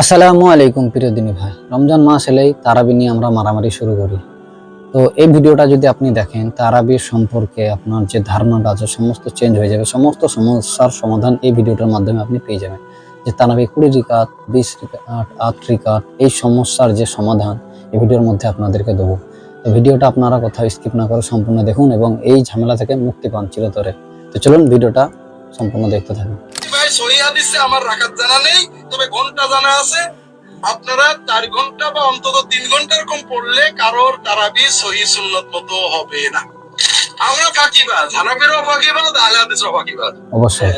আসসালামু আলাইকুম প্রিয় দিনী ভাই। রমজান মাস এলেই তারাবি নিয়ে আমরা মারামারি শুরু করি। তো এই ভিডিওটা যদি আপনি দেখেন তারাবির সম্পর্কে আপনার যে ধারণাটা আছে, সমস্ত চেঞ্জ হয়ে যাবে, সমস্ত সমস্যার সমাধান এই ভিডিওটার মাধ্যমে আপনি পেয়ে যাবেন। যে তারাবি কুড়ি রিকাত, বিশ রিকাত, আট রিকাত, এই সমস্যার যে সমাধান এই ভিডিওর মধ্যে আপনাদেরকে দেবো। তো ভিডিওটা আপনারা কোথাও স্কিপ না করে সম্পূর্ণ দেখুন এবং এই ঝামেলা থেকে মুক্তি পান চিরতরে। তো চলুন ভিডিওটা সম্পূর্ণ দেখতে থাকুন। আমার জানা নেই। তবে ঘণ্টা জানা আছে আপনারা চার ঘণ্টা বা অন্তত তিন ঘণ্টার কম পড়লে কারোর তারাবি সহি সুন্নত মতো হবে না। আমরা ফাঁকিবাজ হানাফিরাও ফাঁকিবাজ আহলে হাদিসরাও ফাঁকিবাজ। অবশ্যই।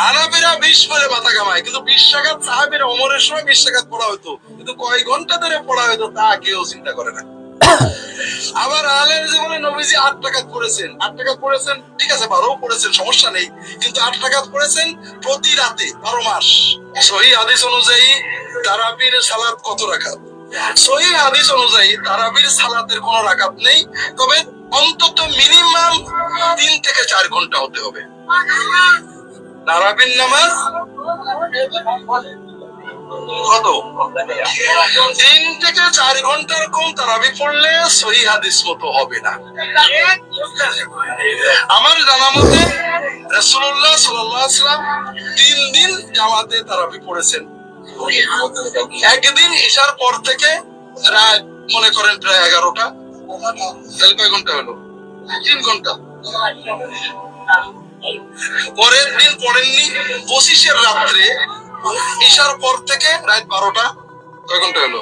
হানাফিরা বিশ করে মাথা কামায় কিন্তু বিশ টাকাত সাহাবের অমরের সময় বিশ টাকাত পড়া হতো। কিন্তু কয় ঘণ্টা ধরে পড়া হতো তা কেউ চিন্তা করে না। আবার আলের জীবনে নবীজি আট টাকা করেছেন আট টাকা করেছেন ঠিক আছে, বারো করেছেন সমস্যা নেই। কিন্তু আট টাকা করেছেন প্রতি রাতে, বারো মাস। সহি হাদিস অনুযায়ী তারাবির সালাত কত রাখাত সহি হাদিস অনুযায়ী তারাবির সালাতের কোনো রাকাত নেই, তবে অন্তত মিনিমাম তিন থেকে চার ঘণ্টা হতে হবে। তারাবির নামাজ তিন থেকে চার তারাবি পড়লে সহি হাদিস মতো হবে না। আমার জানা মতে রসুল্লাহ সাল্লাম তিন দিন জামাতে তারাবি পড়েছেন। একদিন ঈশার পর থেকে মনে করেন প্রায় এগারোটা, তাহলে কয় ঘণ্টা হলো? তিন ঘণ্টা। পরের দিন পড়েননি, পঁচিশের রাত্রে ঈশার পর থেকে রাত বারোটা, কয় ঘণ্টা হলো?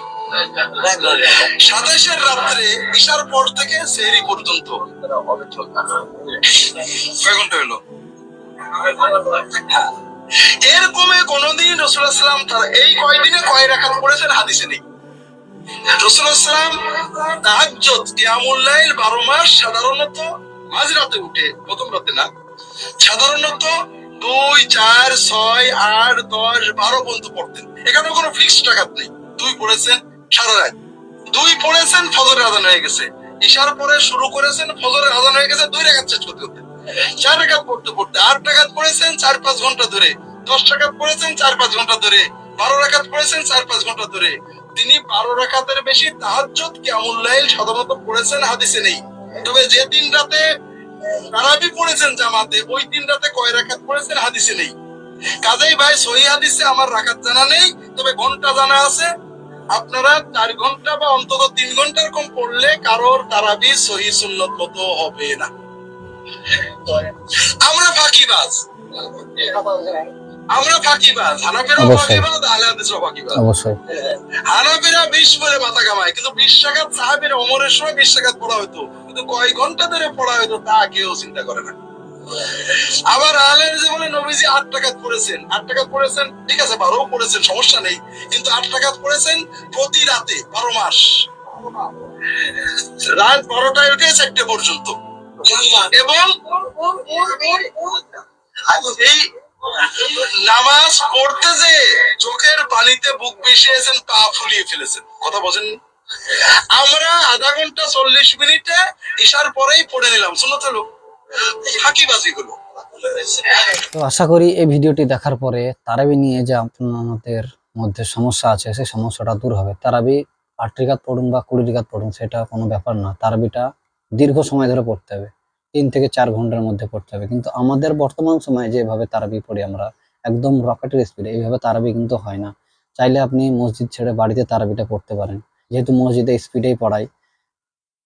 সাতাশের রাত্রে ঈশার পর থেকে সেহরি পর্যন্ত। কয় ঘণ্টা হলো? এর কমে কোনদিন সাল্লাম তার এই কয়দিনে কয় রাখাত পড়েছেন হাদিসে নেই। সাল্লাম তাহাজ্জত কিয়ামুল্লাইল বারো মাস সাধারণত মাঝরাতে উঠে, প্রথম রাতে না, সাধারণত দুই, চার, ছয়, আট, দশ, বারো পর্যন্ত পড়তেন। এখানে কোনো ফিক্স টাকাত নেই। দুই পড়েছেন সারা রাত। দুই পড়েছেন, ফজরের আদান হয়ে গেছে। ঈশার পরে শুরু করেছেন, ফজরের আদান হয়ে গেছে, দুই রেখাত শেষ করতে করতে চার রেখাত পড়তে পড়তে আট টাকাত পড়েছেন, চার, পাঁচ ঘণ্টা ধরে। দশ টাকাত পড়েছেন, চার, পাঁচ ঘণ্টা ধরে। বারো রেখাত পড়েছেন, চার, পাঁচ ঘণ্টা ধরে। তিনি বারো রেখাতের বেশি তাহাজ্জুদ কিয়ামুল্লাইল সাধারণত পড়েছেন হাদিসে নেই। তবে যে দিন রাতে তারাবি পড়েছেন জামাতে ওই দিন রাতে কয় রাকাত পড়েছেন হাদিসে নেই। কাজেই ভাই সহি হাদিসে আমার রাকাত জানা নেই তবে ঘণ্টা জানা আছে। আপনারা চার ঘণ্টা বা অন্তত তিন ঘণ্টার কম পড়লে কারোর তারাবি সহি সুন্নত মতো হবে না। আমরা ফাঁকিবাজ। আমরা ফাঁকিবাজ। অবশ্যই। ফাঁকিবাজ আহলে হাদিসরাও ফাঁকিবাজ। অবশ্যই। হানাফিরা বিশ করে মাথা কামায় কিন্তু বিশ টাকা সাহাবের অমরের সময় বিশ টাকা পড়া হতো কিন্তু কয় ঘণ্টা ধরে পড়া হতো তা কেউ চিন্তা করে না। আবার আলের নবীজি আট আট ঠিক আছে বারো সমস্যা নেই। কিন্তু আট প্রতি রাতে, বারো মাস। রাত বারোটায় উঠে চারটে পর্যন্ত। এবং এই নামাজ পড়তে যে চোখের পানিতে বুক মিশিয়েছেন, পা ফুলিয়ে ফেলেছেন। কথা বলেন আমরা আধা ঘণ্টা চল্লিশ মিনিটে ইশার পরেই পড়ে নিলাম শুনো তো ফাঁকিবাজি গুলো তো আশা করি এই ভিডিওটি দেখার পরে তারাবি নিয়ে যে আপনাদের মধ্যে সমস্যা আছে, সেই সমস্যাটা দূর হবে। তারাবি আট রিকাত পড়ুন বা কুড়ি রিকাত পড়ুন, সেটা কোনো ব্যাপার না। তারাবিটা দীর্ঘ সময় ধরে পড়তে হবে। তিন থেকে চার ঘণ্টার মধ্যে পড়তে হবে। কিন্তু আমাদের বর্তমান সময়ে যেভাবে তারাবি পড়ি আমরা, একদম রকেটের স্পিডে এইভাবে তারাবি কিন্তু হয় না। চাইলে আপনি মসজিদ ছেড়ে বাড়িতে তারাবিটা পড়তে পারেন। যেহেতু মসজিদে স্পিডেই পড়াই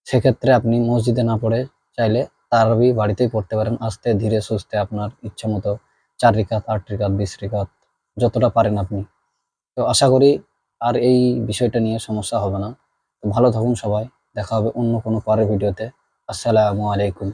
সেক্ষেত্রে আপনি মসজিদে না পড়ে চাইলে তারাবি বাড়িতেই পড়তে পারেন। আস্তে, ধীরে, সুস্থে আপনার ইচ্ছা মতো চার রিকাত আট রিকাত বিশ রিকাত যতটা পারেন আপনি। তো আশা করি আর এই বিষয়টা নিয়ে সমস্যা হবে না। ভালো থাকুন সবাই। দেখা হবে অন্য কোনো পরের ভিডিওতে। আসসালামু আলাইকুম।